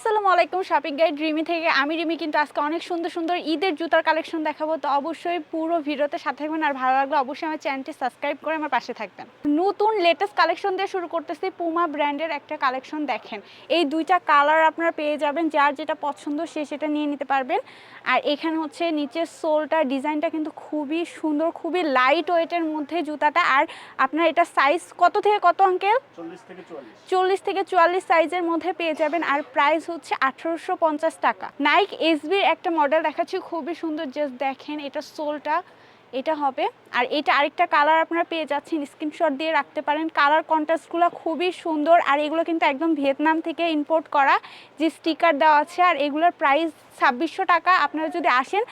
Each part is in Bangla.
আসসালামু আলাইকুম শপিং গাইড রিমি থেকে। আমি রিমি কিন্তু আজকে অনেক সুন্দর সুন্দর ঈদের জুতার কালেকশন দেখাবো। তো অবশ্যই পুরো ভিডিওতে সাথে থাকবেন। আর ভালো লাগলে অবশ্যই আমার চ্যানেলটি সাবস্ক্রাইব করে আমার পাশে থাকবেন। নতুন লেটেস্ট কালেকশন দিয়ে শুরু করতেছি। পুমা ব্র্যান্ডের একটা কালেকশন দেখেন। এই দুইটা কালার আপনারা পেয়ে যাবেন। যার যেটা পছন্দ সে সেটা নিয়ে নিতে পারবেন। আর এখানে হচ্ছে নিচের সোলটা ডিজাইনটা কিন্তু খুবই সুন্দর খুবই লাইট ওয়েটের মধ্যে জুতাটা। আর আপনার এটা সাইজ কত থেকে কত আঙ্কেল চল্লিশ থেকে চুয়াল্লিশ। চল্লিশ থেকে চুয়াল্লিশ সাইজের মধ্যে পেয়ে যাবেন। আর প্রাইস হচ্ছে আঠারোশো পঞ্চাশ টাকা। নাইক এসবির একটা মডেল দেখাচ্ছি, খুবই সুন্দর জাস্ট দেখেন এটা সোলটা এটা হবে। আর এটা আরেকটা কালার আপনারা পেয়ে যাচ্ছেন স্ক্রিনশট দিয়ে রাখতে পারেন। কালার কন্ট্রাস্টগুলো খুবই সুন্দর, আর এগুলো কিন্তু একদম ভিয়েতনাম থেকে ইম্পোর্ট করা, যে স্টিকার দেওয়া আছে। আর এগুলোর প্রাইস ছাব্বিশশো টাকা, আপনারা যদি আসেন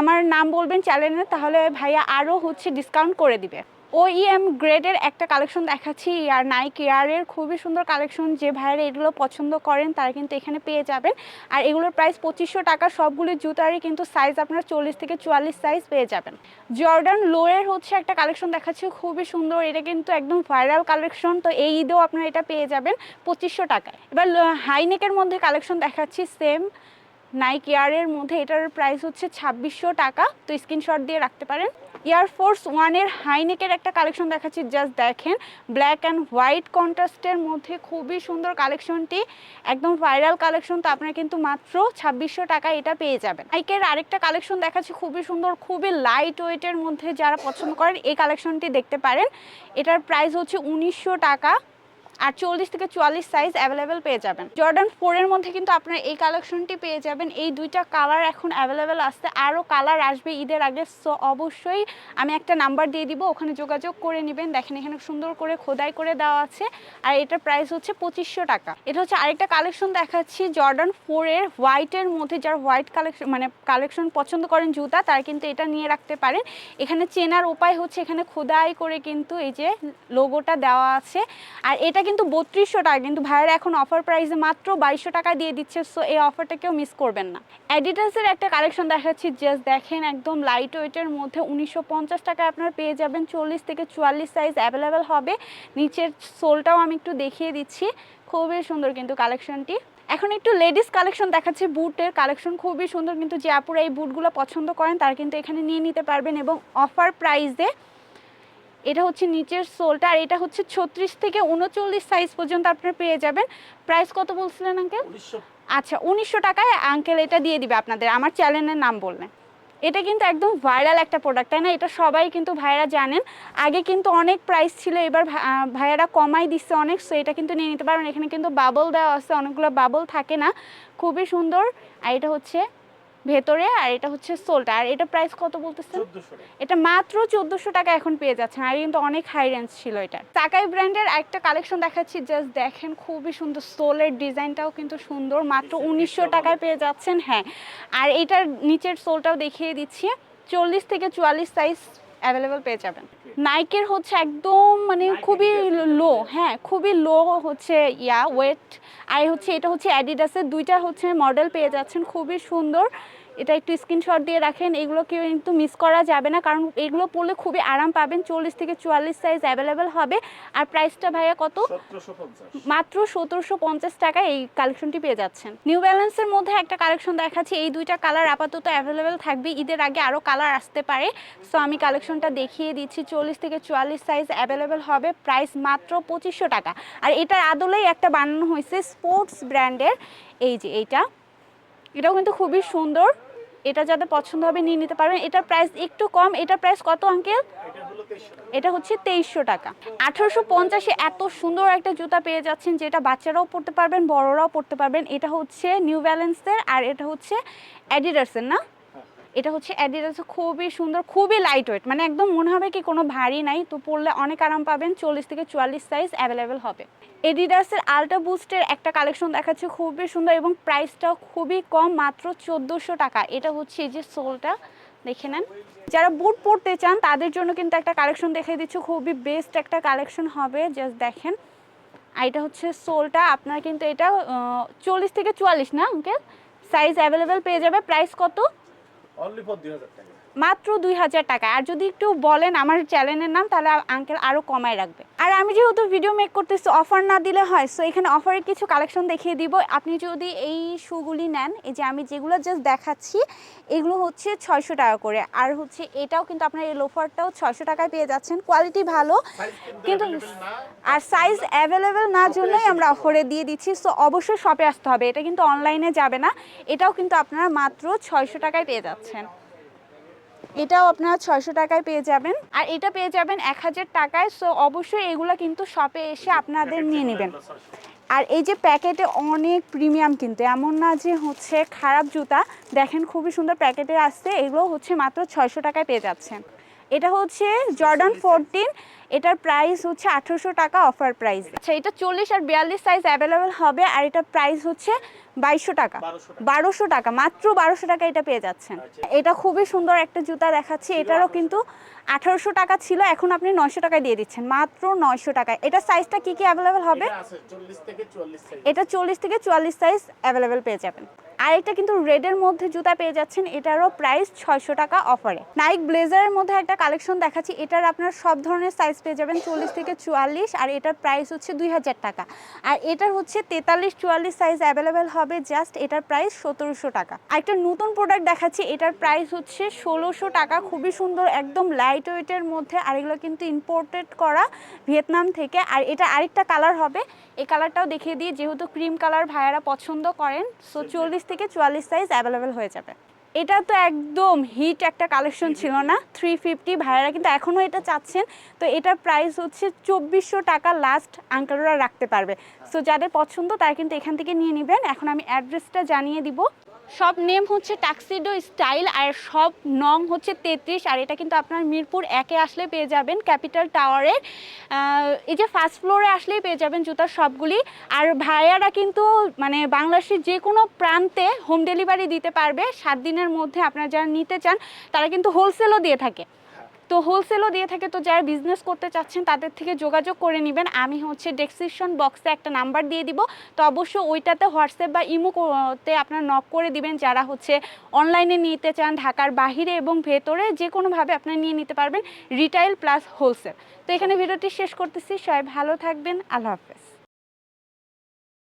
আমার নাম বলবেন চ্যানেলে তাহলে ভাইয়া আরও হচ্ছে ডিসকাউন্ট করে দিবে। ওইএম গ্রেডের একটা কালেকশন দেখাচ্ছি, আর নাইক এয়ারের খুবই সুন্দর কালেকশন যে ভাইয়েরা এগুলো পছন্দ করেন তারা কিন্তু এখানে পেয়ে যাবেন। আর এগুলোর প্রাইস পঁচিশশো টাকা, সবগুলো জুতারই কিন্তু সাইজ আপনারা চল্লিশ থেকে চুয়াল্লিশ সাইজ পেয়ে যাবেন। জর্ডান লোয়ের হচ্ছে একটা কালেকশন দেখাচ্ছি, খুবই সুন্দর, এটা কিন্তু একদম ভাইরাল কালেকশন তো এই ঈদেও আপনারা এটা পেয়ে যাবেন পঁচিশশো টাকায়। এবার হাইনেকের মধ্যে কালেকশন দেখাচ্ছি সেম নাইক ইয়ারের মধ্যে, এটার প্রাইস হচ্ছে ছাব্বিশশো টাকা, তো স্ক্রিনশট দিয়ে রাখতে পারেন। এয়ারফোর্স ওয়ানের হাইনেকের একটা কালেকশন দেখাচ্ছি জাস্ট দেখেন। ব্ল্যাক অ্যান্ড হোয়াইট কন্ট্রাস্টের মধ্যে খুবই সুন্দর কালেকশনটি একদম ভাইরাল কালেকশন তো আপনারা কিন্তু মাত্র ছাব্বিশশো টাকা এটা পেয়ে যাবেন। নাইকের আরেকটা কালেকশন দেখাচ্ছি, খুবই সুন্দর, খুবই লাইট ওয়েটের মধ্যে যারা পছন্দ করেন, এই কালেকশনটি দেখতে পারেন। এটার প্রাইস হচ্ছে উনিশশো টাকা। আর চল্লিশ থেকে চুয়াল্লিশ সাইজ অ্যাভেলেবেল পেয়ে যাবেন। জর্ডান ফোরের মধ্যে কিন্তু আপনারা এই কালেকশনটি পেয়ে যাবেন। এই দুইটা কালার এখন অ্যাভেলেবেল আসছে। আরও কালার আসবে ঈদের আগে সো অবশ্যই আমি একটা নাম্বার দিয়ে দিব, ওখানে যোগাযোগ করে নেবেন। দেখেন এখানে সুন্দর করে খোদাই করে দেওয়া আছে। আর এটার প্রাইস হচ্ছে পঁচিশশো টাকা। এটা হচ্ছে আরেকটা কালেকশন দেখাচ্ছি জর্ডান ফোরের হোয়াইটের মধ্যে যারা হোয়াইট কালেকশন মানে কালেকশন পছন্দ করেন জুতা, তারা কিন্তু এটা নিয়ে রাখতে পারেন। এখানে চেনার উপায় হচ্ছে এখানে খোদাই করে কিন্তু এই যে লোগোটা দেওয়া আছে। আর এটা কিন্তু বত্রিশশো টাকা, কিন্তু ভাইয়েরা এখন অফার প্রাইসে মাত্র বাইশশো টাকা দিয়ে দিচ্ছে সো এই অফারটা কেউ মিস করবেন না। অ্যাডিডাসের একটা কালেকশন দেখাচ্ছি জাস্ট দেখেন একদম লাইট ওয়েটের মধ্যে উনিশশো পঞ্চাশ টাকায় আপনারা পেয়ে যাবেন, চল্লিশ থেকে চুয়াল্লিশ সাইজ অ্যাভেলেবেল হবে। নিচের সোলটাও আমি একটু দেখিয়ে দিচ্ছি, খুবই সুন্দর কিন্তু কালেকশনটি এখন একটু লেডিস কালেকশন দেখাচ্ছে, বুটের কালেকশন খুবই সুন্দর, কিন্তু যে আপুরা এই বুটগুলো পছন্দ করেন, তারা কিন্তু এখানে নিয়ে নিতে পারবেন এবং অফার প্রাইসে এটা হচ্ছে নিচের সোলটা আর এটা হচ্ছে ছত্রিশ থেকে উনচল্লিশ সাইজ পর্যন্ত আপনারা পেয়ে যাবেন। প্রাইস কত বলছিলেন আঙ্কেল আচ্ছা উনিশশো টাকায় আঙ্কেল এটা দিয়ে দিবে আপনাদের আমার চ্যানেলের নাম বললেন। এটা কিন্তু একদম ভাইরাল একটা প্রোডাক্ট তাই না? এটা সবাই কিন্তু ভাইরা জানেন। আগে কিন্তু অনেক প্রাইস ছিল এবার ভাইয়ারা কমাই দিচ্ছে অনেক সো এটা কিন্তু নিয়ে নিতে পারবেন এখানে কিন্তু বাবল দেওয়া আছে অনেকগুলো বাবল থাকে না। খুবই সুন্দর। আর এটা হচ্ছে ভেতরে আর এটা হচ্ছে সোলটা। আর এটা প্রাইস কত বলতেছেন? এটা মাত্র চোদ্দোশো টাকা এখন পেয়ে যাচ্ছেন। আর কিন্তু অনেক হাই রেঞ্জ ছিল এটা। তাকাই ব্র্যান্ডের একটা কালেকশন দেখাচ্ছি জাস্ট দেখেন খুবই সুন্দর। সোলের ডিজাইনটাও কিন্তু সুন্দর মাত্র উনিশশো টাকায় পেয়ে যাচ্ছেন হ্যাঁ। আর এটার নিচের সোলটাও দেখিয়ে দিচ্ছি। চল্লিশ থেকে চুয়াল্লিশ সাইজ অ্যাভেলেবেল পেয়ে যাবেন। নাইকের হচ্ছে একদম মানে খুবই লো হ্যাঁ খুবই লো হচ্ছে ইয়া ওয়েট আর হচ্ছে এটা হচ্ছে অ্যাডিডাসের দুইটা হচ্ছে মডেল পেয়ে যাচ্ছেন খুবই সুন্দর। এটা একটু স্ক্রিনশট দিয়ে রাখেন এগুলো কেউ কিন্তু মিস করা যাবে না কারণ এগুলো পরলে খুবই আরাম পাবেন চল্লিশ থেকে চুয়াল্লিশ সাইজ অ্যাভেলেবেল হবে। আর প্রাইসটা ভাইয়া কত? মাত্র সতেরোশো পঞ্চাশ টাকায় এই কালেকশনটি পেয়ে যাচ্ছেন। নিউ ব্যালেন্সের মধ্যে একটা কালেকশন দেখাচ্ছি এই দুইটা কালার আপাতত অ্যাভেলেবেল থাকবে ঈদের আগে আরও কালার আসতে পারে। সো আমি কালেকশনটা দেখিয়ে দিচ্ছি চল্লিশ থেকে চুয়াল্লিশ সাইজ অ্যাভেলেবেল হবে প্রাইস মাত্র পঁচিশশো টাকা। আর এটার আদলেই একটা বানানো হয়েছে স্পোর্টস ব্র্যান্ডের এই যে এইটা। এটাও কিন্তু খুবই সুন্দর। এটা যাদের পছন্দ হবে নিয়ে নিতে পারবেন। এটার প্রাইস একটু কম, এটার প্রাইস কত আঙ্কেল এটা হচ্ছে তেইশশো টাকা। আঠারোশো পঞ্চাশে এত সুন্দর একটা জুতা পেয়ে যাচ্ছেন, যেটা বাচ্চারাও পরতে পারবেন, বড়রাও পরতে পারবেন। এটা হচ্ছে নিউ ব্যালেন্সের আর এটা হচ্ছে অ্যাডিডার্সের না? এটা হচ্ছে অ্যাডিডাস খুবই সুন্দর, খুবই লাইট ওয়েট মানে একদম মনে হবে কি কোনো ভারী নাই, তো পরলে অনেক আরাম পাবেন, চল্লিশ থেকে চুয়াল্লিশ সাইজ অ্যাভেলেবেল হবে। এডিডাসের আলট্রা বুস্টের একটা কালেকশন দেখাচ্ছে, খুবই সুন্দর এবং প্রাইসটাও খুবই কম, মাত্র চোদ্দোশো টাকা। এটা হচ্ছে এই যে সোলটা দেখে নেন। যারা বুট পরতে চান, তাদের জন্য কিন্তু একটা কালেকশন দেখে দিচ্ছি, খুবই বেস্ট একটা কালেকশন হবে জাস্ট দেখেন। আর এটা হচ্ছে সোলটা আপনার কিন্তু এটা চল্লিশ থেকে চুয়াল্লিশ না আঙ্কেল সাইজ অ্যাভেলেবেল পেয়ে যাবে প্রাইস কত? অনলি ফর দুই হাজার টাকা। মাত্র দুই হাজার টাকা। আর যদি একটু বলেন আমার চ্যানেলের নাম তাহলে আঙ্কেল আরও কমায় রাখবে। আর আমি যেহেতু ভিডিও মেক করতেছি অফার না দিলে হয় সো এখানে অফারের কিছু কালেকশন দেখিয়ে দিব। আপনি যদি এই শুগুলি নেন এই যে আমি যেগুলো জাস্ট দেখাচ্ছি এগুলো হচ্ছে ছয়শো টাকা করে। আর হচ্ছে এটাও কিন্তু আপনার এই লোফারটাও ছয়শো টাকায় পেয়ে যাচ্ছেন। কোয়ালিটি ভালো কিন্তু আর সাইজ অ্যাভেলেবেল না জন্যই আমরা অফারে দিয়ে দিচ্ছি। সো অবশ্যই শপে আসতে হবে। এটা কিন্তু অনলাইনে যাবে না। এটাও কিন্তু আপনারা মাত্র ছয়শো টাকায় পেয়ে যাচ্ছেন। এটাও আপনারা ছয়শো টাকায় পেয়ে যাবেন। আর এটা পেয়ে যাবেন এক হাজার টাকায়। সো অবশ্যই এগুলো কিন্তু শপে এসে আপনাদের নিয়ে নেবেন। আর এই যে প্যাকেটে অনেক প্রিমিয়াম কিন্তু এমন না যে হচ্ছে খারাপ জুতা। দেখেন খুবই সুন্দর প্যাকেটে আসছে এগুলো হচ্ছে মাত্র ছয়শো টাকায় পেয়ে যাচ্ছেন। এটা হচ্ছে জর্ডান ফোরটিন এটার প্রাইস হচ্ছে আঠেরোশো টাকা অফার প্রাইস আচ্ছা এটা চল্লিশ আর বিয়াল্লিশ সাইজ অ্যাভেলেবেল হবে আর এটার প্রাইস হচ্ছে বাইশশো টাকা। বারোশো টাকা। মাত্র বারোশো টাকা এটা পেয়ে যাচ্ছেন। এটা খুবই সুন্দর একটা জুতা দেখাচ্ছি এটারও কিন্তু আঠারোশো টাকা ছিল এখন আপনি নয়শো টাকায় দিয়ে দিচ্ছেন মাত্র নয়শো টাকায় এটা সাইজটা কি কি অ্যাভেলেবেল হবে? এটা আছে 40 থেকে 44 সাইজ এটা চল্লিশ থেকে চুয়াল্লিশ সাইজ অ্যাভেলেবেল পেয়ে যাবেন। আর এটা কিন্তু রেডের মধ্যে জুতা পেয়ে যাচ্ছেন, এটারও প্রাইস ছয়শো টাকা অফারে নাইক ব্লেজারের মধ্যে একটা কালেকশন দেখাচ্ছি, এটার আপনার সব ধরনের সাইজ পেয়ে যাবেন, চল্লিশ থেকে চুয়াল্লিশ, আর এটার প্রাইস হচ্ছে দুই হাজার টাকা। আর এটার হচ্ছে তেতাল্লিশ, চুয়াল্লিশ সাইজ অ্যাভেলেবেল হবে জাস্ট এটার প্রাইস সতেরোশো টাকা। আর একটা নতুন প্রোডাক্ট দেখাচ্ছি, এটার প্রাইস হচ্ছে ষোলোশো টাকা, খুবই সুন্দর, একদম লাইট ওয়েটের মধ্যে, আর এগুলো কিন্তু ইম্পোর্টেড করা ভিয়েতনাম থেকে। আর এটা আরেকটা কালার হবে, এই কালারটাও দেখিয়ে দিই, যেহেতু ক্রিম কালার ভাইয়ারা পছন্দ করেন সো চল্লিশ থেকে চুয়াল্লিশ সাইজ অ্যাভেলেবেল হয়ে যাবে। এটা তো একদম হিট একটা কালেকশন ছিল না থ্রি ফিফটি ভাইয়ারা কিন্তু এখনও এটা চাচ্ছেন। তো এটার প্রাইস হচ্ছে চব্বিশশো টাকা লাস্ট আঙ্কেলরা রাখতে পারবে। সো যাদের পছন্দ তারা কিন্তু এখান থেকে নিয়ে নেবেন। এখন আমি অ্যাড্রেসটা জানিয়ে দিব। সব নেম হচ্ছে ট্যাক্সিডো স্টাইল আর সব নং হচ্ছে তেত্রিশ, আর এটা কিন্তু আপনার মিরপুর একে আসলে পেয়ে যাবেন ক্যাপিটাল টাওয়ারের এই যে ফার্স্ট ফ্লোরে আসলেই পেয়ে যাবেন জুতার সবগুলি। আর ভাইয়ারা কিন্তু মানে বাংলাদেশের যে কোনো প্রান্তে হোম ডেলিভারি দিতে পারবে। সাত দিনের মধ্যে আপনারা যারা নিতে চান, তারা কিন্তু হোলসেলও দিয়ে থাকে। তো হোলসেলও দিয়ে থাকে, তো যারা বিজনেস করতে চাচ্ছেন, তাদের থেকে যোগাযোগ করে নেবেন। আমি হচ্ছে ডেসক্রিপশন বক্সে একটা নাম্বার দিয়ে দিব। তো অবশ্যই ওইটাতে হোয়াটসঅ্যাপ বা ইমোতে আপনার নক করে দিবেন। যারা হচ্ছে অনলাইনে নিতে চান, ঢাকার বাহিরে এবং ভেতরে যে কোনোভাবে আপনারা নিয়ে নিতে পারবেন রিটাইল প্লাস হোলসেল তো এখানে ভিডিওটি শেষ করতেছি। সবাই ভালো থাকবেন। আল্লাহ হাফেজ।